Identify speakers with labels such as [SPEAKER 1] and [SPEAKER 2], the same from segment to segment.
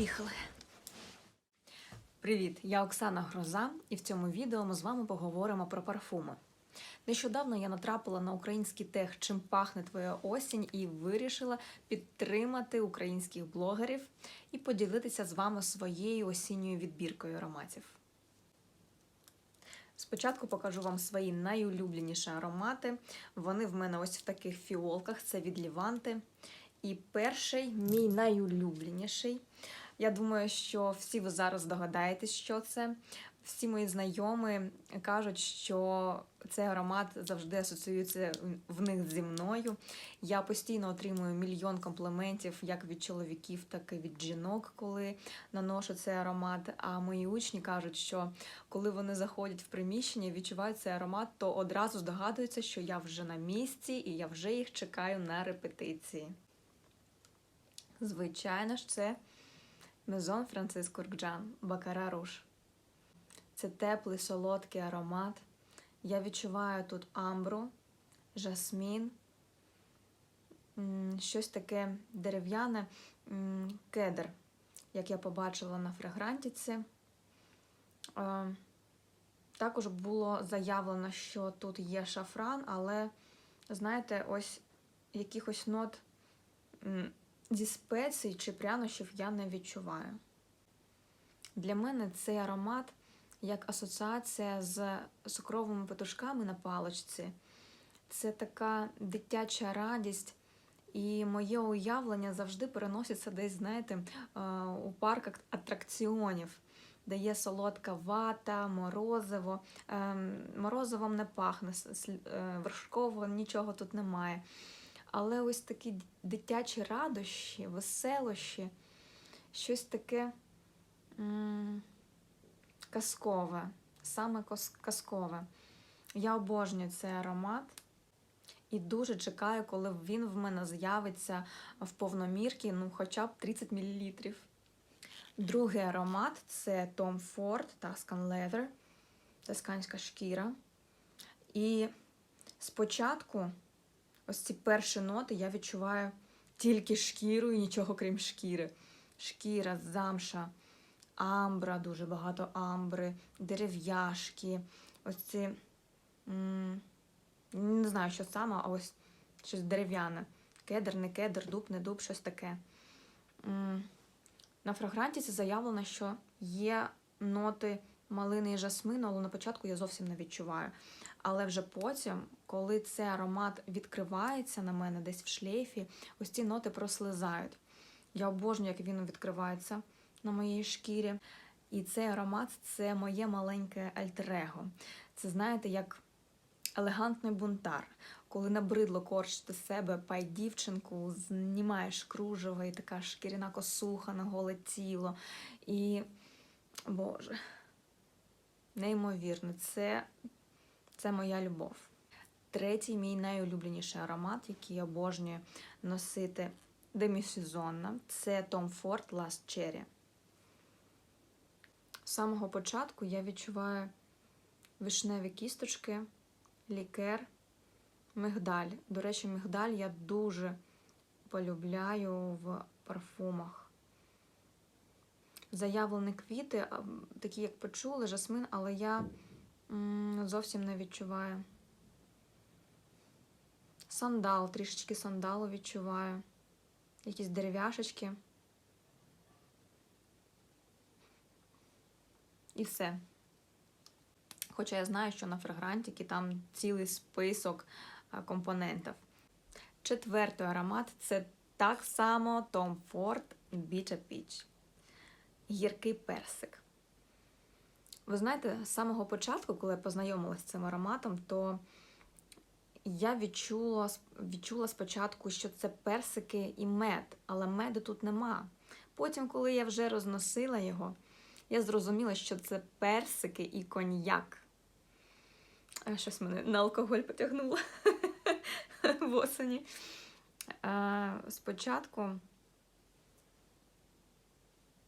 [SPEAKER 1] Поїхали. Привіт, я Оксана Гроза, і в цьому відео ми з вами поговоримо про парфуми. Нещодавно я натрапила на український тег Чим пахне твоя осінь і вирішила підтримати українських блогерів і поділитися з вами своєю осінньою відбіркою ароматів. Спочатку покажу вам свої найулюбленіші аромати. Вони в мене ось в таких фіолках, це від Ліванти. І перший, мій найулюбленіший. Я думаю, що всі ви зараз догадаєтесь, що це. Всі мої знайомі кажуть, що цей аромат завжди асоціюється в них зі мною. Я постійно отримую мільйон компліментів як від чоловіків, так і від жінок, коли наношу цей аромат. А мої учні кажуть, що коли вони заходять в приміщення і відчувають цей аромат, то одразу здогадуються, що я вже на місці і я вже їх чекаю на репетиції. Звичайно ж, це Мезон Франциск Куркджан, Бакара Руш. Це теплий солодкий аромат. Я відчуваю тут амбру, жасмін, щось таке дерев'яне, кедр, як я побачила на фрагрантіці. Також було заявлено, що тут є шафран, але, знаєте, ось якихось нот зі спецій чи прянощів я не відчуваю. Для мене цей аромат як асоціація з цукровими петушками на паличці. Це така дитяча радість, і моє уявлення завжди переноситься десь, знаєте, у парках атракціонів, де є солодка вата, морозиво. Морозивом не пахне, вершкового нічого тут немає. Але ось такі дитячі радощі, веселощі, щось таке м казкове, саме казкове. Я обожнюю цей аромат і дуже чекаю, коли він в мене з'явиться в повномірці, ну хоча б 30 мл. Другий аромат це Tom Ford Tuscan Leather, тасканська шкіра. І спочатку. Ось ці перші ноти я відчуваю тільки шкіру і нічого крім шкіри. Шкіра, замша, амбра, дуже багато амбри, дерев'яшки. Ось ці, не знаю, що саме, а ось щось дерев'яне. Кедр, не кедр, дуб, не дуб, щось таке. На фрагрантіці заявлено, що є ноти малини і жасмину, але на початку я зовсім не відчуваю. Але вже потім, коли цей аромат відкривається на мене десь в шлейфі, ось ці ноти прослизають. Я обожнюю, як він відкривається на моїй шкірі. І цей аромат це моє маленьке альтер-его. Це, знаєте, як елегантний бунтар. Коли набридло корчити себе пай дівчинку, знімаєш кружево і така шкіряна косуха на голе тіло. І, Боже, неймовірно, це це моя любов. Третій мій найулюбленіший аромат, який я обожнюю носити демісезонно, це Tom Ford Last Cherry. З самого початку я відчуваю вишневі кісточки, лікер, мигдаль. До речі, мигдаль я дуже полюбляю в парфумах. Заявлені квіти, такі, як почули, жасмин, але я зовсім не відчуваю. Сандал, трішечки сандалу відчуваю. Якісь дерев'яшечки. І все. Хоча я знаю, що на фрагрантіки там цілий список компонентів. Четвертий аромат це так само Tom Ford Bitter Peach. Гіркий персик. Ви знаєте, з самого початку, коли я познайомилася з цим ароматом, то я відчула відчула спочатку, що це персики і мед, але меду тут нема. Потім, коли я вже розносила його, я зрозуміла, що це персики і коньяк. Щось мене на алкоголь потягнуло в осені. Спочатку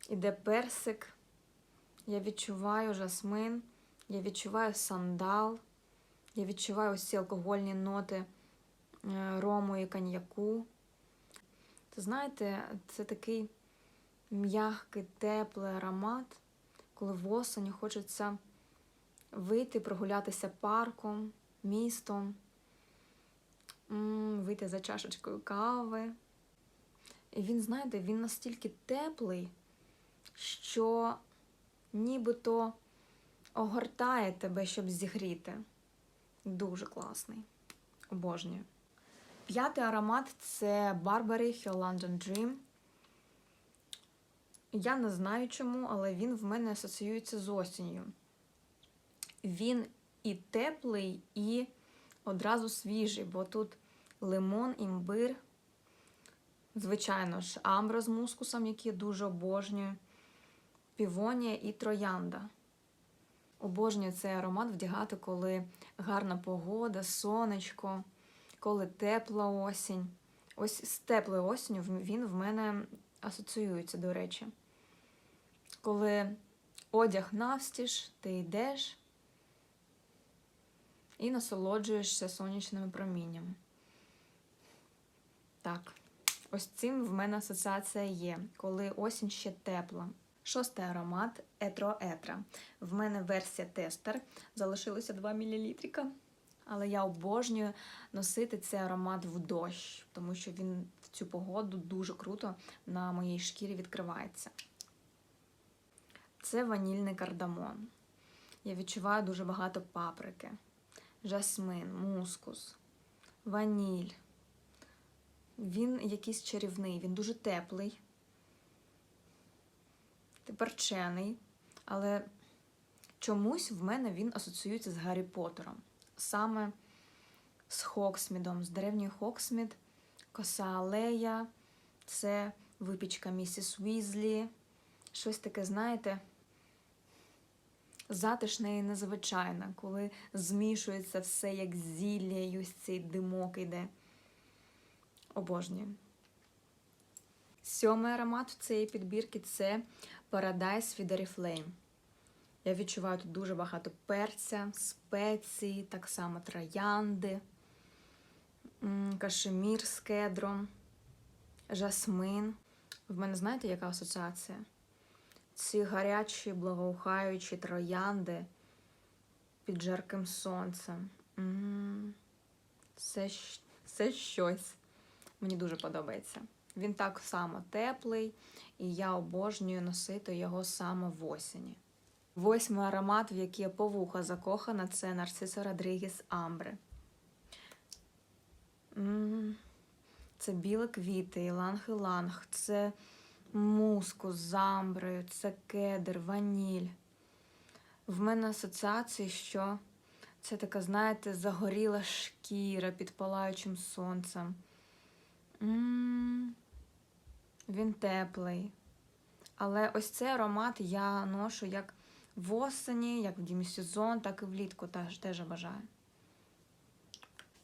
[SPEAKER 1] іде персик. Я відчуваю жасмин, я відчуваю сандал, я відчуваю ці алкогольні ноти е, рому і коньяку. Знаєте, це такий м'який, теплий аромат, коли в осені хочеться вийти, прогулятися парком, містом, вийти за чашечкою кави. І він, знаєте, він настільки теплий, що нібито огортає тебе, щоб зігріти. Дуже класний. Обожнюю. П'ятий аромат це Burberry Her London Dream. Я не знаю чому, але він в мене асоціюється з осінню. Він і теплий, і одразу свіжий, бо тут лимон, імбир, звичайно ж, амбра з мускусом, який я дуже обожнюю, півонія і троянда. Обожнюю цей аромат вдягати, коли гарна погода, сонечко, коли тепла осінь. Ось з теплою осінню він в мене асоціюється, до речі. Коли одяг навстіж, ти йдеш і насолоджуєшся сонячними проміннями. Так, ось цим в мене асоціація є, коли осінь ще тепла. Шостий аромат Етро Етра. В мене версія тестер. Залишилося 2 мл. Але я обожнюю носити цей аромат в дощ, тому що він в цю погоду дуже круто на моїй шкірі відкривається. Це ванільний кардамон. Я відчуваю дуже багато паприки, жасмин, мускус, ваніль. Він якийсь чарівний, він дуже теплий, перчений, але чомусь в мене він асоціюється з Гаррі Поттером. Саме з Хоксмідом, з древньої Хоксмід, коса алея, це випічка місіс Візлі. Щось таке, знаєте, затишне і незвичайне, коли змішується все як зілля, і ось цей димок іде. Обожнюю. Сьомий аромат в цієї підбірки це Paradise від Oriflame. Я відчуваю тут дуже багато перця, спецій, так само троянди, кашемір з кедром, жасмин. В мене знаєте, яка асоціація? Ці гарячі, благоухаючі троянди під жарким сонцем. Це, це щось. Мені дуже подобається. Він так само теплий, і я обожнюю носити його саме в осені. Восьмий аромат, в який я по вуха закохана, це Нарцисо Родрігес Амбре. Це білі квіти, іланг-іланг, це мускус з амброю, це кедр, ваніль. В мене асоціації, що це така, знаєте, загоріла шкіра під палаючим сонцем. М-м-м. Він теплий. Але ось цей аромат я ношу як в осені, як в дімісезон, так і влітку теж, теж бажаю.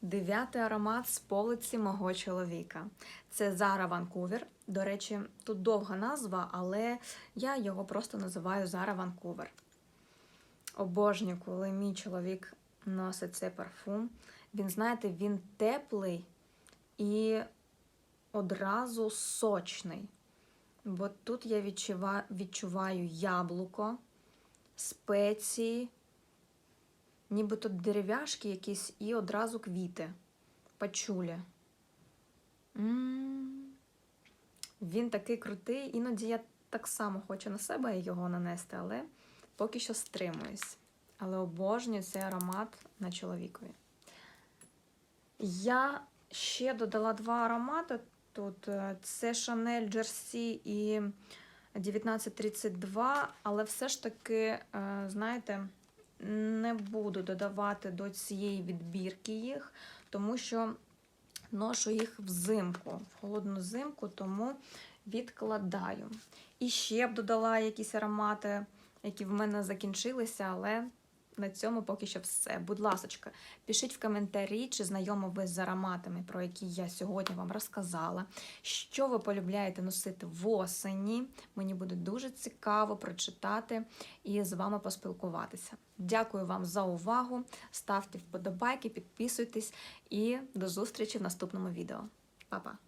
[SPEAKER 1] Дев'ятий аромат з полиці мого чоловіка. Це Зара Ванкувер. До речі, тут довга назва, але я його просто називаю Зара Ванкувер. Обожнюю, коли мій чоловік носить цей парфум. Він, знаєте, він теплий і одразу сочний. Бо тут я відчуваю, яблуко, спеції, нібито дерев'яшки якісь і одразу квіти, пачулі. Він такий крутий, іноді я так само хочу на себе його нанести, але поки що стримуюсь. Але обожнюю цей аромат на чоловікові. Я ще додала два аромати тут. е, Це Chanel Jersey і 1932, але все ж таки, е, знаєте, не буду додавати до цієї відбірки їх, тому що ношу їх взимку, в холодну зимку, тому відкладаю. І ще б додала якісь аромати, які в мене закінчилися, але на цьому поки що все. Будь ласка, пишіть в коментарі, чи знайомі ви з ароматами, про які я сьогодні вам розказала. Що ви полюбляєте носити в осені. Мені буде дуже цікаво прочитати і з вами поспілкуватися. Дякую вам за увагу. Ставте вподобайки, підписуйтесь і до зустрічі в наступному відео. Па-па!